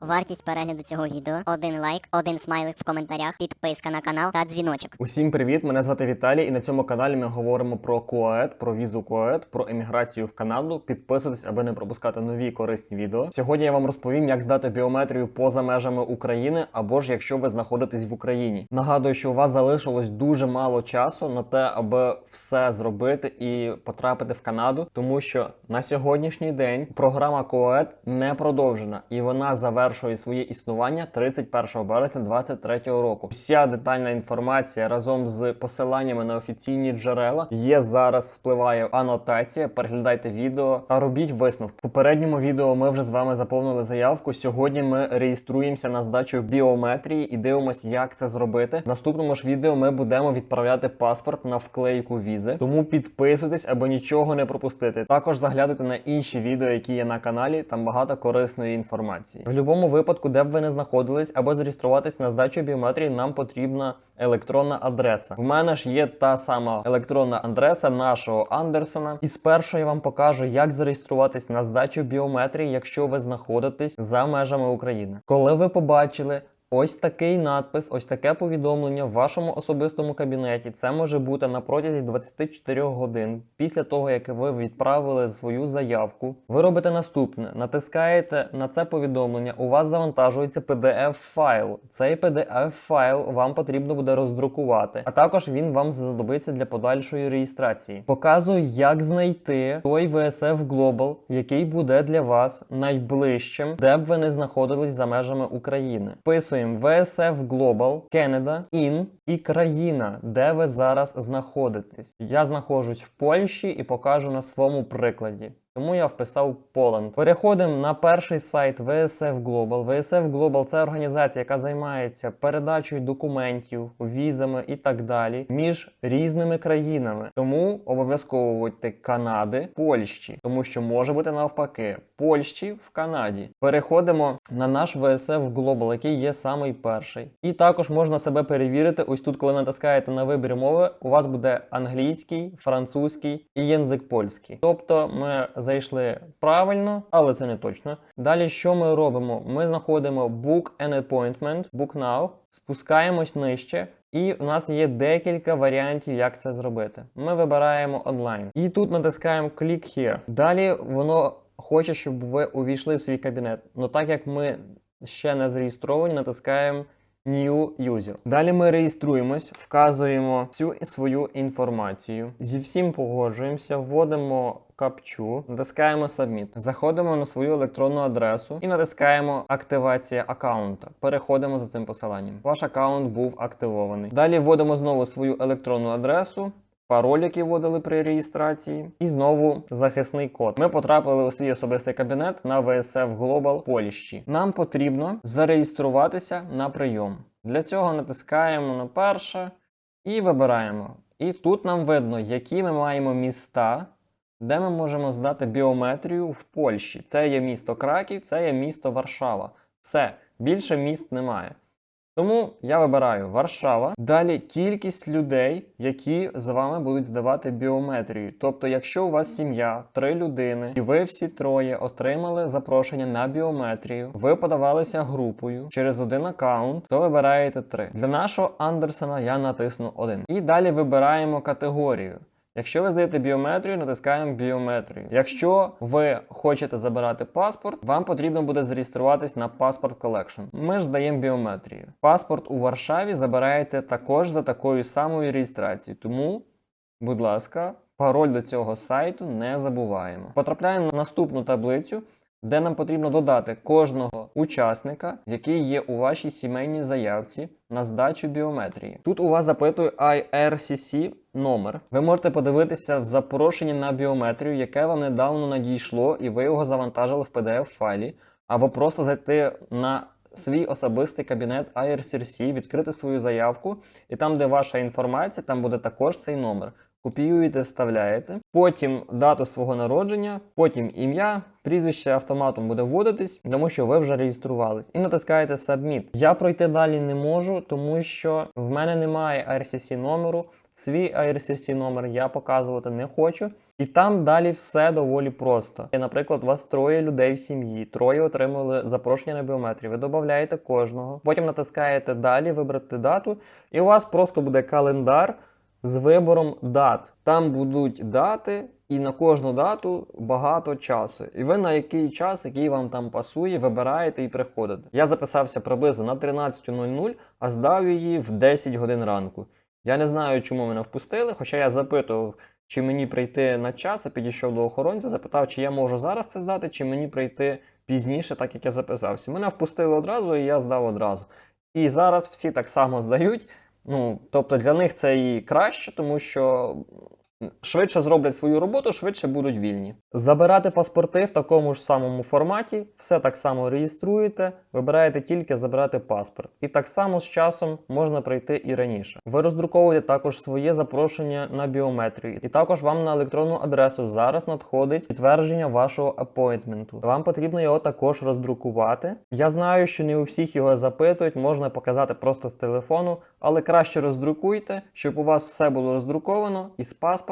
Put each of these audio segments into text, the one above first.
Вартість перегляду цього відео один лайк, один смайлик в коментарях, підписка на канал та дзвіночок. Усім привіт! Мене звати Віталій, і на цьому каналі ми говоримо про КОЕД, про візу КОЕД, про еміграцію в Канаду. Підписуйтесь, аби не пропускати нові корисні відео. Сьогодні я вам розповім, як здати біометрію поза межами України, або ж якщо ви знаходитесь в Україні. Нагадую, що у вас залишилось дуже мало часу на те, аби все зробити і потрапити в Канаду, тому що на сьогоднішній день програма КОЕД не продовжена і вона завершує своє існування 31 березня 2023 року. Вся детальна інформація разом з посиланнями на офіційні джерела є зараз. Спливає анотація. Переглядайте відео та робіть висновки. В попередньому відео ми вже з вами заповнили заявку. Сьогодні ми реєструємося на здачу біометрії і дивимося, як це зробити. В наступному ж відео ми будемо відправляти паспорт на вклейку візи. Тому підписуйтесь, аби нічого не пропустити. Також заглядуйте на інші відео, які є на каналі. Там багато корисної інформації. В будь-якому випадку, де б ви не знаходились, аби зареєструватись на здачу біометрії, нам потрібна електронна адреса. В мене ж є та сама електронна адреса нашого Андерсона. І спершу я вам покажу, як зареєструватись на здачу біометрії, якщо ви знаходитесь за межами України. Коли ви побачили. Ось такий надпис, ось таке повідомлення в вашому особистому кабінеті. Це може бути на протязі 24 годин після того, як ви відправили свою заявку. Ви робите наступне: натискаєте на це повідомлення. У вас завантажується pdf файл. Цей pdf файл вам потрібно буде роздрукувати, а також він вам знадобиться для подальшої реєстрації. Показую, як знайти той VSF Global, який буде для вас найближчим, де б ви не знаходились за межами України. Вписуємо VSF Global, Canada, IN і країна, де ви зараз знаходитесь. Я знаходжусь в Польщі і покажу на своєму прикладі. Тому я вписав Poland. Переходимо на перший сайт VSF Global. VSF Global це організація, яка займається передачею документів, візами і так далі між різними країнами. Тому обов'язково вводьте Канади, Польщі, тому що може бути навпаки Польщі в Канаді. Переходимо на наш VSF Global, який є самий перший. І також можна себе перевірити. Ось тут, коли натискаєте на вибір мови, у вас буде англійський, французький і язик польський. Тобто ми зайшли правильно, але це не точно. Далі, що ми робимо? Ми знаходимо Book an Appointment, Book Now, спускаємось нижче. І у нас є декілька варіантів, як це зробити. Ми вибираємо онлайн. І тут натискаємо Click Here. Далі воно хоче, щоб ви увійшли в свій кабінет. Ну так як ми ще не зареєстровані, натискаємо New User. Далі ми реєструємось, вказуємо всю свою інформацію. Зі всім погоджуємося, вводимо капчу, натискаємо Submit. Заходимо на свою електронну адресу і натискаємо Активація аккаунта. Переходимо за цим посиланням. Ваш аккаунт був активований. Далі вводимо знову свою електронну адресу. Пароль, який вводили при реєстрації, і знову захисний код. Ми потрапили у свій особистий кабінет на VSF Global Польщі. Нам потрібно зареєструватися на прийом. Для цього натискаємо на перше і вибираємо. І тут нам видно, які ми маємо міста, де ми можемо здати біометрію в Польщі. Це є місто Краків, це є місто Варшава. Все, більше міст немає. Тому я вибираю Варшава. Далі кількість людей, які з вами будуть здавати біометрію. Тобто, якщо у вас сім'я, три людини, і ви всі троє отримали запрошення на біометрію, ви подавалися групою через один аккаунт, то вибираєте три. Для нашого Андерсона я натисну один. І далі вибираємо категорію. Якщо ви здаєте біометрію, натискаємо біометрію. Якщо ви хочете забирати паспорт, вам потрібно буде зареєструватись на паспорт Collection. Ми ж здаємо біометрію. Паспорт у Варшаві забирається також за такою самою реєстрацією. Тому, будь ласка, пароль до цього сайту не забуваємо. Потрапляємо на наступну таблицю. Де нам потрібно додати кожного учасника, який є у вашій сімейній заявці на здачу біометрії. Тут у вас запитує IRCC номер. Ви можете подивитися в запрошенні на біометрію, яке вам недавно надійшло, і ви його завантажили в pdf файлі, або просто зайти на свій особистий кабінет IRCC, відкрити свою заявку, і там, де ваша інформація, там буде також цей номер. Копіюєте, вставляєте, потім дату свого народження, потім ім'я, прізвище автоматом буде вводитись, тому що ви вже реєструвались, і натискаєте Submit. Я пройти далі не можу, тому що в мене немає IRCC номеру. Свій IRCC номер я показувати не хочу. І там далі все доволі просто. Наприклад, у вас троє людей в сім'ї, троє отримали запрошення на біометрію. Ви додаєте кожного, потім натискаєте далі, вибрати дату, і у вас просто буде календар з вибором дат. Там будуть дати, і на кожну дату багато часу. І ви на який час, який вам там пасує, вибираєте і приходите. Я записався приблизно на 13.00, а здав її в 10 годин ранку. Я не знаю, чому мене впустили, хоча я запитував, чи мені прийти на час, а підійшов до охоронця, запитав, чи я можу зараз це здати, чи мені прийти пізніше, так як я записався. Мене впустили одразу, і я здав одразу. І зараз всі так само здають. Ну, тобто для них це і краще, тому що швидше зроблять свою роботу, швидше будуть вільні. Забирати паспорти в такому ж самому форматі, все так само реєструєте, вибираєте тільки забирати паспорт. І так само з часом можна прийти і раніше. Ви роздруковуєте також своє запрошення на біометрію, і також вам на електронну адресу зараз надходить підтвердження вашого апойнтменту. Вам потрібно його також роздрукувати. Я знаю, що не у всіх його запитують, можна показати просто з телефону, але краще роздрукуйте, щоб у вас все було роздруковано і з паспортом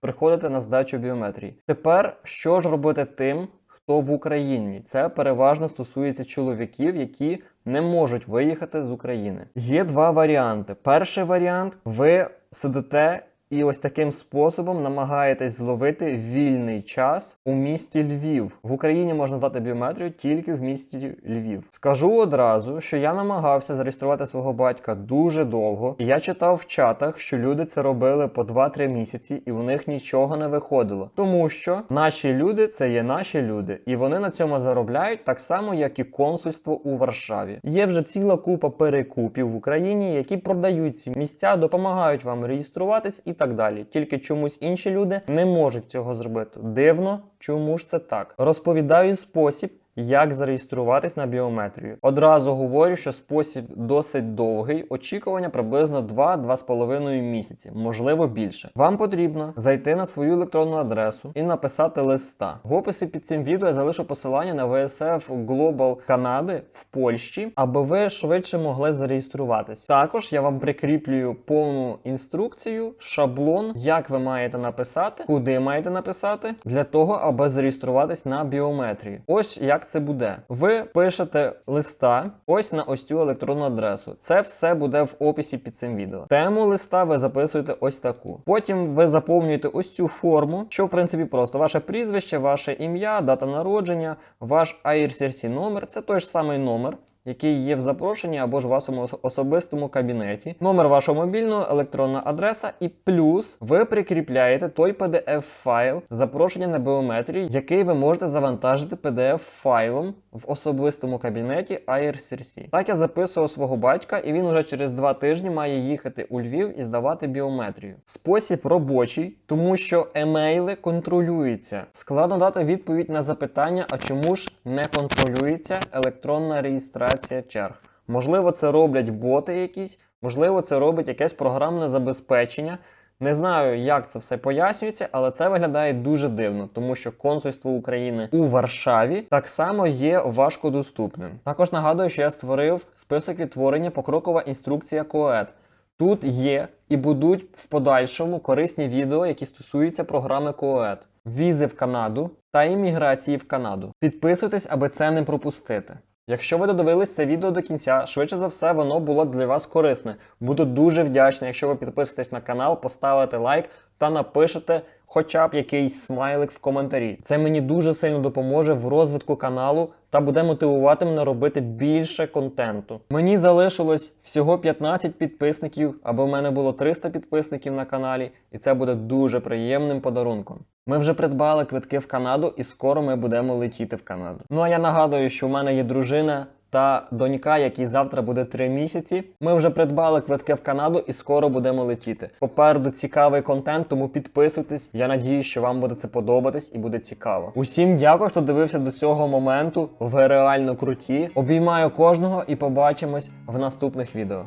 приходите на здачу біометрії. Тепер що ж робити тим, хто в Україні? Це переважно стосується чоловіків, які не можуть виїхати з України. Є два варіанти. Перший варіант ви сидите. І ось таким способом намагаєтесь зловити вільний час у місті Львів. В Україні можна здати біометрію тільки в місті Львів. Скажу одразу, що я намагався зареєструвати свого батька дуже довго, я читав в чатах, що люди це робили по 2-3 місяці, і у них нічого не виходило. Тому що наші люди це є наші люди, і вони на цьому заробляють так само, як і консульство у Варшаві. Є вже ціла купа перекупів в Україні, які продають ці місця, допомагають вам реєструватись і так далі. Тільки чомусь інші люди не можуть цього зробити. Дивно, чому ж це так? Розповідаю спосіб. Як зареєструватись на біометрію? Одразу говорю, що спосіб досить довгий, очікування приблизно 2-2,5 місяці, можливо більше. Вам потрібно зайти на свою електронну адресу і написати листа. В описі під цим відео я залишу посилання на VSF Global Канади в Польщі, аби ви швидше могли зареєструватись. Також я вам прикріплюю повну інструкцію, шаблон, як ви маєте написати, куди маєте написати, для того, аби зареєструватись на біометрію. Ось як це буде. Ви пишете листа ось на ось цю електронну адресу. Це все буде в описі під цим відео. Тему листа ви записуєте ось таку. Потім ви заповнюєте ось цю форму, що в принципі просто ваше прізвище, ваше ім'я, дата народження, ваш IRCRC номер це той ж самий номер. Який є в запрошенні або ж в вашому особистому кабінеті, номер вашого мобільного, електронна адреса, і плюс ви прикріпляєте той PDF-файл запрошення на біометрію, який ви можете завантажити PDF-файлом в особистому кабінеті IRCRC. Так я записував свого батька, і він уже через два тижні має їхати у Львів і здавати біометрію. Спосіб робочий, тому що емейли контролюються. Складно дати відповідь на запитання, а чому ж не контролюється електронна реєстрація черг. Можливо, це роблять боти якісь, можливо, це робить якесь програмне забезпечення. Не знаю, як це все пояснюється, але це виглядає дуже дивно, тому що консульство України у Варшаві так само є важкодоступним. Також нагадую, що я створив список відтворення покрокова інструкція КОЕД. Тут є і будуть в подальшому корисні відео, які стосуються програми КОЕД, візи в Канаду та імміграції в Канаду. Підписуйтесь, аби це не пропустити. Якщо ви додивились це відео до кінця, швидше за все, воно було для вас корисне. Буду дуже вдячний, якщо ви підписуєтесь на канал, поставите лайк та напишете хоча б якийсь смайлик в коментарі. Це мені дуже сильно допоможе в розвитку каналу та буде мотивувати мене робити більше контенту. Мені залишилось всього 15 підписників, аби в мене було 300 підписників на каналі, і це буде дуже приємним подарунком. Ми вже придбали квитки в Канаду, і скоро ми будемо летіти в Канаду. Ну а я нагадую, що в мене є дружина та донька, якій завтра буде 3 місяці. Ми вже придбали квитки в Канаду і скоро будемо летіти. Попереду цікавий контент, тому підписуйтесь. Я надію, що вам буде це подобатись і буде цікаво. Усім дякую, хто дивився до цього моменту. Ви реально круті. Обіймаю кожного і побачимось в наступних відео.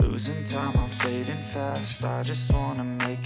Losing time, I'm fading fast. I just wanna make